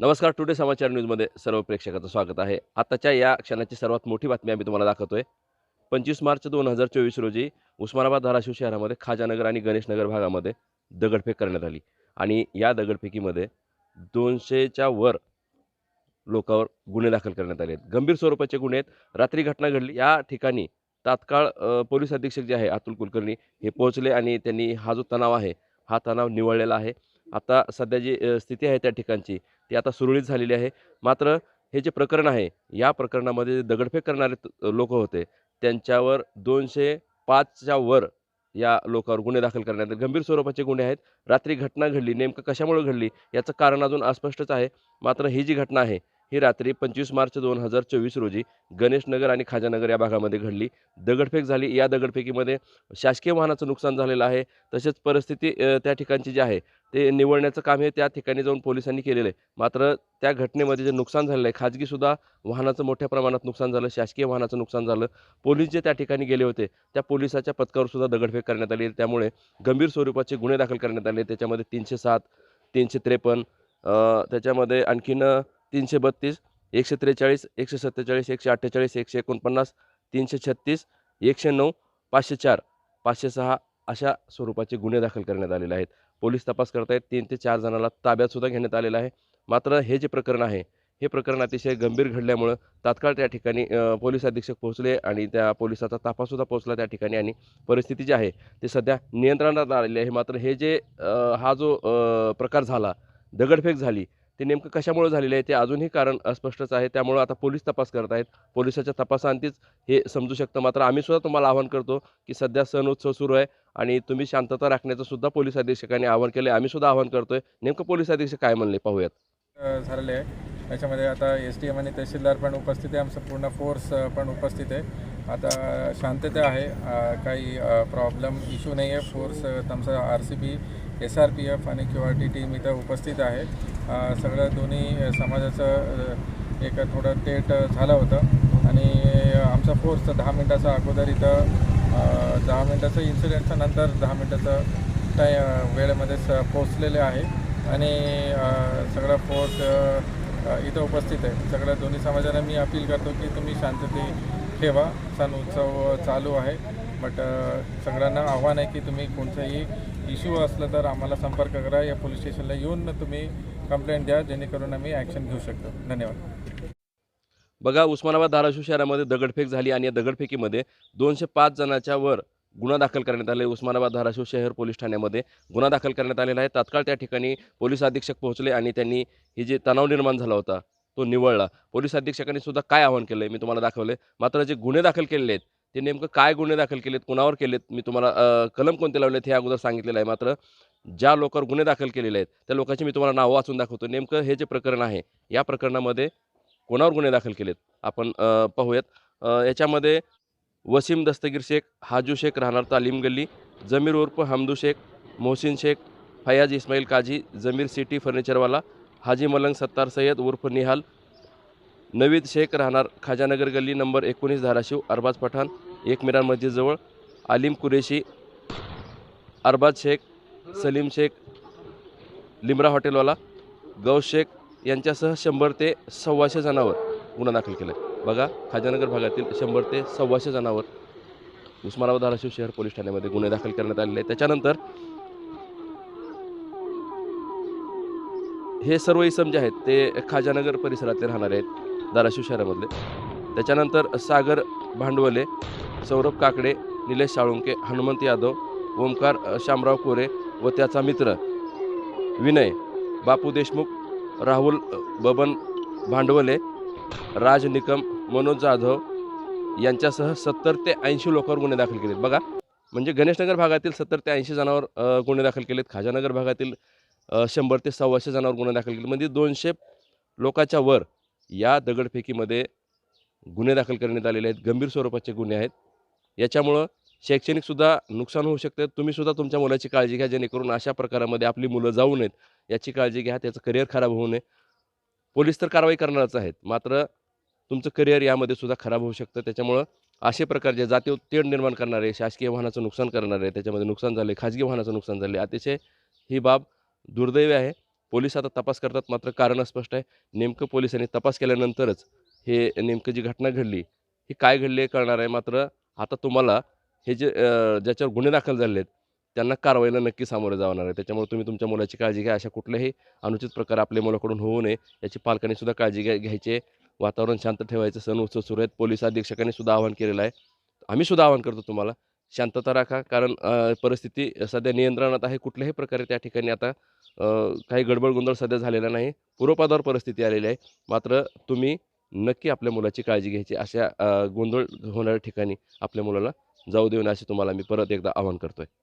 नमस्कार टुडे समाचार न्यूजमध्ये सर्व प्रेक्षकाचं स्वागत आहे. आताच्या या क्षणाची सर्वात मोठी बातमी आम्ही तुम्हाला दाखवतोय. पंचवीस मार्च दोन हजार चोवीस रोजी उस्मानाबाद धाराशिव शहरामध्ये खाजानगर आणि गणेशनगर भागामध्ये दगडफेक करण्यात आली. आणि या दगडफेकीमध्ये दोनशेच्या वर लोकांवर गुन्हे दाखल करण्यात आले आहेत. गंभीर स्वरूपाचे गुन्हे आहेत. रात्री घटना घडली. या ठिकाणी तात्काळ पोलीस अधीक्षक जे आहे अतुल कुलकर्णी हे पोहोचले आणि त्यांनी हा जो तणाव आहे हा तणाव निवळलेला आहे. आता सध्या जी स्थिती आहे त्या ठिकाणची ती आता सुरळीत झालेली आहे. मात्र हे जे प्रकरण आहे या प्रकरणामध्ये दगडफेक करणारे लोक होते त्यांच्यावर दोनशे पाचच्या वर या लोकांवर गुन्हे दाखल करण्यात गंभीर स्वरूपाचे गुन्हे आहेत. रात्री घटना घडली नेमकं कशामुळे घडली याचं कारण अजून अस्पष्टच आहे. मात्र ही जी घटना आहे ही रात्री पंचवीस मार्च दोन हजार चोवीस रोजी गणेशनगर आणि खाजानगर या भागामध्ये घडली. दगडफेक झाली. या दगडफेकीमध्ये शासकीय वाहनाचं नुकसान झालेलं आहे. तसेच परिस्थिती त्या ठिकाणची जी आहे ते निवडण्याचं काम हे त्या ठिकाणी जाऊन पोलिसांनी केलेलं आहे. मात्र त्या घटनेमध्ये जे नुकसान झालेलं आहे खाजगीसुद्धा वाहनाचं मोठ्या प्रमाणात नुकसान झालं. शासकीय वाहनाचं नुकसान झालं. पोलीस जे त्या ठिकाणी गेले होते त्या पोलिसाच्या पथकावर सुद्धा दगडफेक करण्यात आली. त्यामुळे गंभीर स्वरूपाचे गुन्हे दाखल करण्यात आले. त्याच्यामध्ये तीनशे सात तीनशे त्रेपन्न त्याच्यामध्ये आणखीन तीनशे बत्तीस एकशे त्रेचाळीस एकशे सत्तेचाळीस एकशे अठ्ठेचाळीस एकशे एकोणपन्नास तीनशे छत्तीस एकशे नऊ पाचशे चार पाचशे सहा अशा स्वरूपाचे गुन्हे दाखल करण्यात आलेले आहेत. पोलीस तपास करत आहेत तीन ते चार जणांना ताब्यातसुद्धा घेण्यात आलेलं आहे. मात्र हे जे प्रकरण आहे हे प्रकरण अतिशय गंभीर घडल्यामुळं तात्काळ त्या ठिकाणी पोलीस अधीक्षक पोहोचले आणि त्या पोलिसाचा तपाससुद्धा पोहोचला त्या ठिकाणी आणि परिस्थिती जी आहे ती सध्या नियंत्रणात आलेली आहे. मात्र हे जे हा जो प्रकार झाला दगडफेक झाली ते नेमकं कशामुळे झालेलं आहे ते अजूनही कारण अस्पष्टच आहे. त्यामुळं आता पोलीस तपास करत आहेत. पोलिसाच्या तपासांतीच हे समजू शकतं. मात्र आम्ही सुद्धा तुम्हाला आवाहन करतो की सध्या सण उत्सव सुरू आहे आणि तुम्ही शांतता राखण्याचं सुद्धा पोलीस अधीक्षकांनी आवाहन केलं आम्ही सुद्धा आवाहन करतोय. नेमकं पोलीस अधीक्षक काय म्हणले पाहूयात. झालेलं झालेले आहे. त्याच्यामध्ये आता एस टी एम आणि तहसीलदार पण उपस्थित आहे. आमचं पूर्ण फोर्स पण उपस्थित आहे. आता शांतता आहे. काही प्रॉब्लेम इश्यू नाही आहे फोर्स आमचा R C B S R P F आणि क्यू आर टी टीम इथं उपस्थित आहे. सगळं दोन्ही समाजाचं एक थोडं तेट झालं होतं. आणि आमचा फोर्स दहा मिनटाचा अगोदर इथं दहा मिनटाचं इन्सिडेंटच्या नंतर दहा मिनटाचं टाय वेळेमध्ये स पोचलेले आहे. आणि सगळा फोर्स इथं उपस्थित आहे. सगळ्या दोन्ही समाजाला मी अपील करतो की तुम्ही शांतते ठेवा. सण उत्सव चालू आहे. बट सगळ्यांना आव्हान आहे की तुम्ही कोणताही इश्यू असलं तर आम्हाला संपर्क करा. या पोलीस स्टेशनला येऊन तुम्ही कंप्लेंट द्या जेणेकरून आम्ही ॲक्शन घेऊ शकतो. धन्यवाद. बघा उस्मानाबाद धाराशिव शहरामध्ये दगडफेक झाली आणि या दगडफेकीमध्ये दोनशे पाच जणांच्या वर गुन्हा दाखल करण्यात आले. उस्मानाबाद धाराशिव शहर पोलीस ठाण्यामध्ये गुन्हा दाखल करण्यात आलेला आहे. तात्काळ त्या ठिकाणी पोलीस अधीक्षक पोहोचले आणि त्यांनी हे जे तणाव निर्माण झाला होता तो निवळला. पोलीस अधीक्षकांनी सुद्धा काय आवाहन केलं आहे मी तुम्हाला दाखवले मात्र जे गुन्हे दाखल केलेले आहेत ते नेमकं काय गुन्हे दाखल केलेत कुणावर केलेत? मी तुम्हाला कलम कोणते लावलेत हे अगोदर सांगितलेलं आहे मात्र ज्या लोकांवर गुन्हे दाखल केलेले आहेत त्या लोकांची मी तुम्हाला नावं वाचून दाखवतो. नेमकं हे जे प्रकरण आहे या प्रकरणामध्ये कोणावर गुन्हे दाखल केलेत? आपण पाहूयात. याच्यामध्ये वसीम दस्तगीर शेख हाजू शेख राहणार तालीम गल्ली जमीर उर्फ हमदू शेख मोहसिन शेख फयाज इस्माईल काझी जमीर सिटी फर्निचरवाला हाजी मलंग सत्तार सय्यद उर्फ निहाल नवीद शेख राहणार खाजानगर गल्ली नंबर एकोणीस धाराशिव अरबाज पठाण एकमिरान मस्जिदजवळ आलिम कुरेशी अरबाज शेख सलीम शेख लिमरा हॉटेलवाला गौ शेख यांच्यासह शंभर ते सव्वाशे जणांवर गुन्हा दाखल केला आहे बघा खाजानगर भागातील शंभर ते सव्वाशे जणांवर उस्मानाबाद धाराशिव शहर पोलीस ठाण्यामध्ये गुन्हे दाखल करण्यात आलेले आहेत. त्याच्यानंतर हे सर्व इसम जे आहेत ते खाजानगर परिसरातले राहणारे आहेत. धाराशिव शहरामधले. त्याच्यानंतर सागर भांडवले सौरभ काकडे निलेश साळुंके हनुमंत यादव ओमकार शामराव कोरे व त्याचा मित्र विनय बापू देशमुख राहुल बबन भांडवले राज निकम मनोज जाधव यांच्यासह सत्तर ते ऐंशी लोकांवर गुन्हे दाखल केलेत. बघा म्हणजे गणेशनगर भागातील सत्तर ते ऐंशी जणांवर गुन्हे दाखल केलेत. खाजानगर भागातील शंभर ते सव्वाशे जणांवर गुन्हे दाखल केले म्हणजे दोनशे लोकाच्या वर या दगडफेकीमध्ये गुन्हे दाखल करण्यात आलेले आहेत. गंभीर स्वरूपाचे गुन्हे आहेत. याच्यामुळं शैक्षणिकसुद्धा नुकसान होऊ शकतं. तुम्हीसुद्धा तुमच्या मुलाची काळजी घ्या जेणेकरून अशा प्रकारामध्ये आपली मुलं जाऊ नयेत. याची काळजी घ्या त्याचं करिअर खराब होऊ नये. पोलीस तर कारवाई करणारच आहेत. मात्र तुमचं करिअर यामध्ये सुद्धा खराब होऊ शकतं. त्याच्यामुळं असे प्रकार जे जातीय तेढ निर्माण करणारे शासकीय वाहनाचं नुकसान करणारे त्याच्यामध्ये नुकसान झाले खाजगी वाहनाचं नुकसान झाले अतिशय ही बाब दुर्दैवी आहे. पोलीस आता तपास करतात मात्र कारण अस्पष्ट आहे. नेमकं पोलिसांनी तपास केल्यानंतरच हे नेमकं जी घटना घडली ही काय घडली हे कळणार आहे. मात्र आता तुम्हाला हे जे ज्याच्यावर गुन्हे दाखल झाले आहेत त्यांना कारवाईला नक्की सामोरे जावणार आहे त्याच्यामुळे तुम्ही तुमच्या मुलाची काळजी घ्या. अशा कुठल्याही अनुचित प्रकार आपल्या मुलाकडून होऊ नये याची पालकांनीसुद्धा काळजी घ्या घ्यायची वातावरण शांत ठेवायचं. सण उत्सव सुरू आहेत. पोलीस अधीक्षकांनी सुद्धा आवाहन केलेलं आहे. आम्ही सुद्धा आवाहन करतो तुम्हाला शांतता राखा. कारण परिस्थिती सध्या नियंत्रणात आहे. कुठल्याही प्रकारे त्या ठिकाणी आता काही गडबड गोंधळ सध्या झालेला नाही. पूर्वपादावर परिस्थिती आलेली आहे. मात्र तुम्ही नक्की आपल्या मुलाची काळजी घ्यायची अशा गोंधळ होणाऱ्या ठिकाणी आपल्या मुलाला जाऊ देऊ नये असे तुम्हाला मी परत एकदा आवाहन करतो आहे